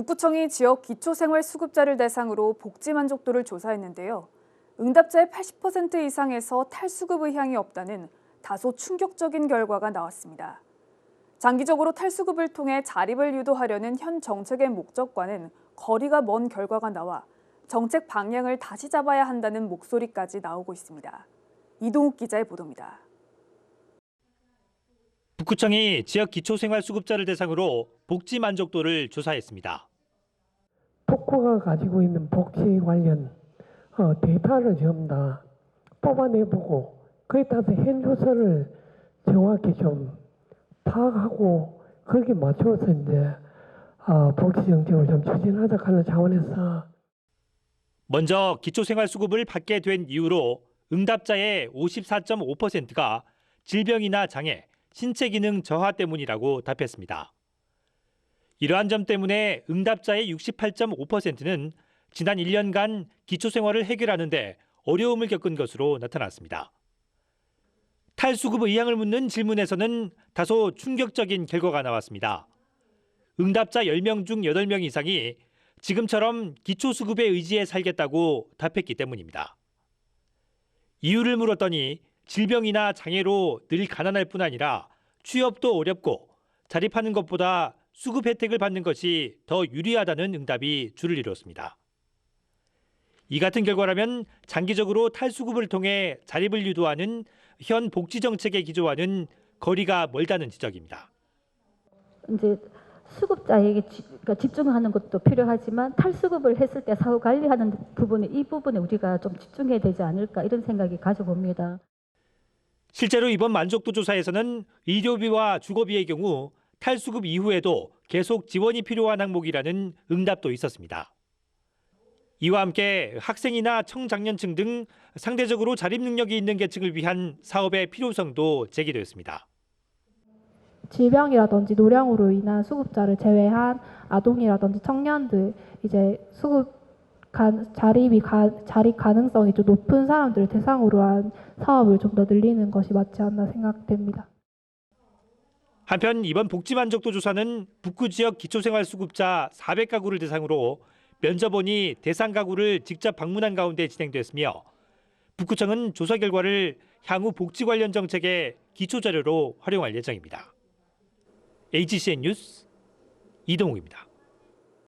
북구청이 지역 기초생활수급자를 대상으로 복지 만족도를 조사했는데요. 응답자의 80% 이상에서 탈수급 의향이 없다는 다소 충격적인 결과가 나왔습니다. 장기적으로 탈수급을 통해 자립을 유도하려는 현 정책의 목적과는 거리가 먼 결과가 나와 정책 방향을 다시 잡아야 한다는 목소리까지 나오고 있습니다. 이동욱 기자의 보도입니다. 북구청이 지역 기초생활수급자를 대상으로 복지 만족도를 조사했습니다. 북구가 가지고 있는 복지 관련 어, 데이터를 전부 다 뽑아내보고 그에 따라서 현주소를 정확히 좀 파악하고 거기에 맞춰서 이제 어, 복지 정책을 좀 추진하자 하는 차원에서 먼저 기초생활수급을 받게 된 이유로 응답자의 54.5%가 질병이나 장애, 신체 기능 저하 때문이라고 답했습니다. 이러한 점 때문에 응답자의 68.5%는 지난 1년간 기초생활을 해결하는데 어려움을 겪은 것으로 나타났습니다. 탈수급 의향을 묻는 질문에서는 다소 충격적인 결과가 나왔습니다. 응답자 10명 중 8명 이상이 지금처럼 기초수급에 의지해 살겠다고 답했기 때문입니다. 이유를 물었더니 질병이나 장애로 늘 가난할 뿐 아니라 취업도 어렵고 자립하는 것보다 수급 혜택을 받는 것이 더 유리하다는 응답이 줄을 이뤘습니다. 이 같은 결과라면 장기적으로 탈수급을 통해 자립을 유도하는 현 복지 정책의 기조와는 거리가 멀다는 지적입니다. 이제 수급자에게 지- 그러니까 집중하는 것도 필요하지만 탈수급을 했을 때 사후 관리하는 부분에 이 부분에 우리가 좀 집중해야 되지 않을까 이런 생각이 가져봅니다. 실제로 이번 만족도 조사에서는 의료비와 주거비의 경우 탈수급 이후에도 계속 지원이 필요한 항목이라는 응답도 있었습니다. 이와 함께 학생이나 청장년층 등 상대적으로 자립 능력이 있는 계층을 위한 사업의 필요성도 제기됐습니다. 질병이라든지 노령으로 인한 수급자를 제외한 아동이라든지 청년들 이제 수급 가, 자립이 가, 자립 가능성이 좀 높은 사람들을 대상으로 한 사업을 좀 더 늘리는 것이 맞지 않나 생각됩니다. 한편 이번 복지 만족도 조사는 북구 지역 기초생활수급자 400가구를 대상으로 면접원이 대상 가구를 직접 방문한 가운데 진행됐으며 북구청은 조사 결과를 향후 복지 관련 정책의 기초 자료로 활용할 예정입니다. HCN 뉴스 이동욱입니다.